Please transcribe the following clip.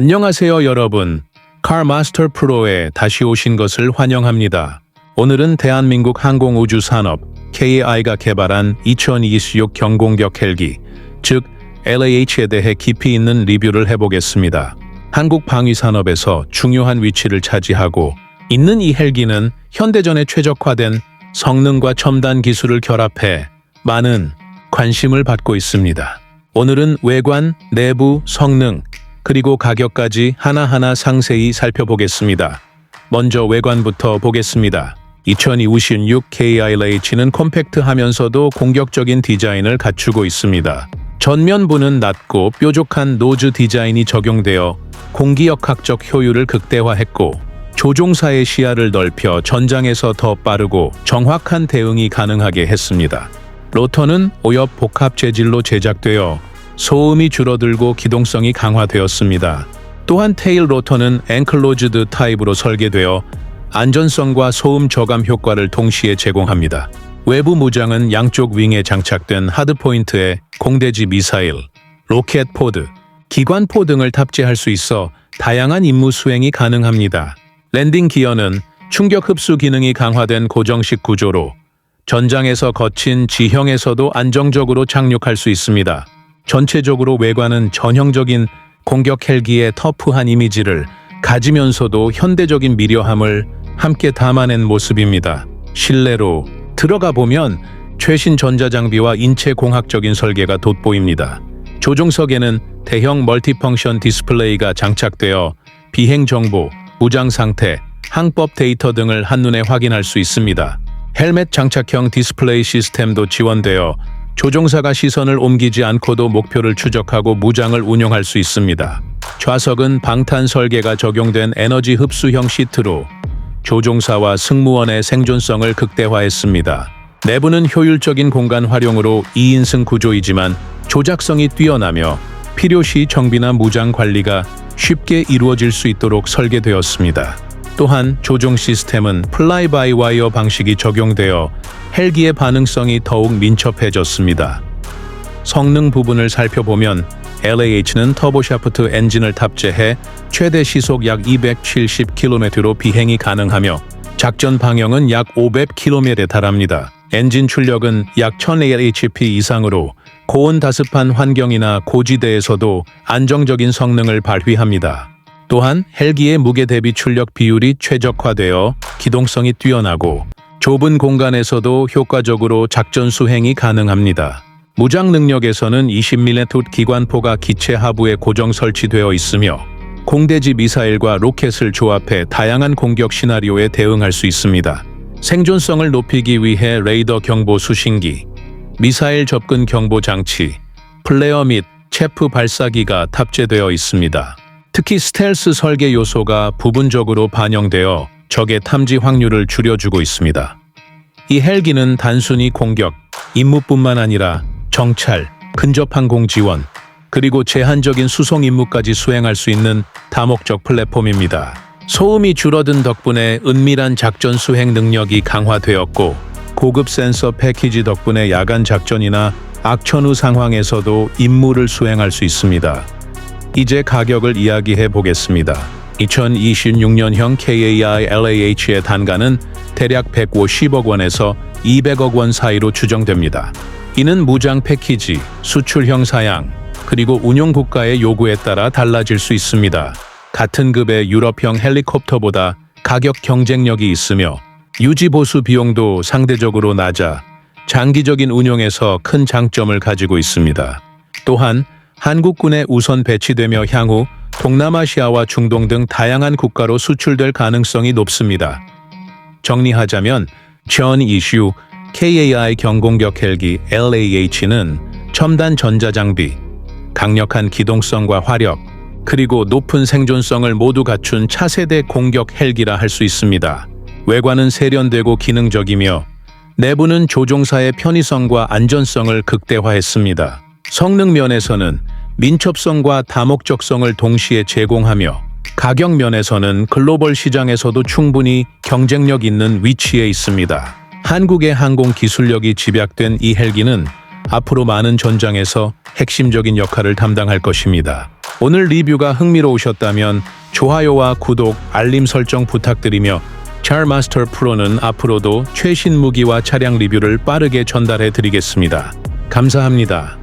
안녕하세요 여러분. 칼마스터 프로에 다시 오신 것을 환영합니다. 오늘은 대한민국 항공우주산업 KAI가 개발한 2026 경공격 헬기, 즉 LAH에 대해 깊이 있는 리뷰를 해보겠습니다. 한국 방위산업에서 중요한 위치를 차지하고 있는 이 헬기는 현대전에 최적화된 성능과 첨단 기술을 결합해 많은 관심을 받고 있습니다. 오늘은 외관, 내부, 성능, 그리고 가격까지 하나하나 상세히 살펴보겠습니다. 먼저 외관부터 보겠습니다. 2026 KILH는 컴팩트하면서도 공격적인 디자인을 갖추고 있습니다. 전면부는 낮고 뾰족한 노즈 디자인이 적용되어 공기역학적 효율을 극대화했고 조종사의 시야를 넓혀 전장에서 더 빠르고 정확한 대응이 가능하게 했습니다. 로터는 오엽 복합 재질로 제작되어 소음이 줄어들고 기동성이 강화되었습니다. 또한 테일 로터는 앵클로즈드 타입으로 설계되어 안전성과 소음 저감 효과를 동시에 제공합니다. 외부 무장은 양쪽 윙에 장착된 하드포인트에 공대지 미사일, 로켓 포드, 기관포 등을 탑재할 수 있어 다양한 임무 수행이 가능합니다. 랜딩 기어는 충격 흡수 기능이 강화된 고정식 구조로 전장에서 거친 지형에서도 안정적으로 착륙할 수 있습니다. 전체적으로 외관은 전형적인 공격 헬기의 터프한 이미지를 가지면서도 현대적인 미려함을 함께 담아낸 모습입니다. 실내로 들어가 보면 최신 전자장비와 인체 공학적인 설계가 돋보입니다. 조종석에는 대형 멀티펑션 디스플레이가 장착되어 비행 정보, 무장 상태, 항법 데이터 등을 한눈에 확인할 수 있습니다. 헬멧 장착형 디스플레이 시스템도 지원되어 조종사가 시선을 옮기지 않고도 목표를 추적하고 무장을 운용할 수 있습니다. 좌석은 방탄 설계가 적용된 에너지 흡수형 시트로 조종사와 승무원의 생존성을 극대화했습니다. 내부는 효율적인 공간 활용으로 2인승 구조이지만 조작성이 뛰어나며 필요시 정비나 무장 관리가 쉽게 이루어질 수 있도록 설계되었습니다. 또한 조종 시스템은 플라이 바이 와이어 방식이 적용되어 헬기의 반응성이 더욱 민첩해졌습니다. 성능 부분을 살펴보면 LAH는 터보샤프트 엔진을 탑재해 최대 시속 약 270km로 비행이 가능하며 작전 방향은 약 500km에 달합니다. 엔진 출력은 약 1000AHP 이상으로 고온 다습한 환경이나 고지대에서도 안정적인 성능을 발휘합니다. 또한 헬기의 무게 대비 출력 비율이 최적화되어 기동성이 뛰어나고 좁은 공간에서도 효과적으로 작전 수행이 가능합니다. 무장 능력에서는 20mm 기관포가 기체 하부에 고정 설치되어 있으며 공대지 미사일과 로켓을 조합해 다양한 공격 시나리오에 대응할 수 있습니다. 생존성을 높이기 위해 레이더 경보 수신기, 미사일 접근 경보 장치, 플레어 및 체프 발사기가 탑재되어 있습니다. 특히 스텔스 설계 요소가 부분적으로 반영되어 적의 탐지 확률을 줄여주고 있습니다. 이 헬기는 단순히 공격, 임무뿐만 아니라 정찰, 근접 항공 지원, 그리고 제한적인 수송 임무까지 수행할 수 있는 다목적 플랫폼입니다. 소음이 줄어든 덕분에 은밀한 작전 수행 능력이 강화되었고 고급 센서 패키지 덕분에 야간 작전이나 악천후 상황에서도 임무를 수행할 수 있습니다. 이제 가격을 이야기해 보겠습니다. 2026년형 KAI LAH의 단가는 대략 150억 원에서 200억 원 사이로 추정됩니다. 이는 무장 패키지, 수출형 사양, 그리고 운용 국가의 요구에 따라 달라질 수 있습니다. 같은 급의 유럽형 헬리콥터보다 가격 경쟁력이 있으며 유지 보수 비용도 상대적으로 낮아 장기적인 운용에서 큰 장점을 가지고 있습니다. 또한 한국군에 우선 배치되며 향후 동남아시아와 중동 등 다양한 국가로 수출될 가능성이 높습니다. 정리하자면 전 이슈 KAI 경공격 헬기 LAH는 첨단 전자장비, 강력한 기동성과 화력, 그리고 높은 생존성을 모두 갖춘 차세대 공격 헬기라 할 수 있습니다. 외관은 세련되고 기능적이며 내부는 조종사의 편의성과 안전성을 극대화했습니다. 성능 면에서는 민첩성과 다목적성을 동시에 제공하며 가격 면에서는 글로벌 시장에서도 충분히 경쟁력 있는 위치에 있습니다. 한국의 항공 기술력이 집약된 이 헬기는 앞으로 많은 전장에서 핵심적인 역할을 담당할 것입니다. 오늘 리뷰가 흥미로우셨다면 좋아요와 구독, 알림 설정 부탁드리며 charmaster 프로는 앞으로도 최신 무기와 차량 리뷰를 빠르게 전달해 드리겠습니다. 감사합니다.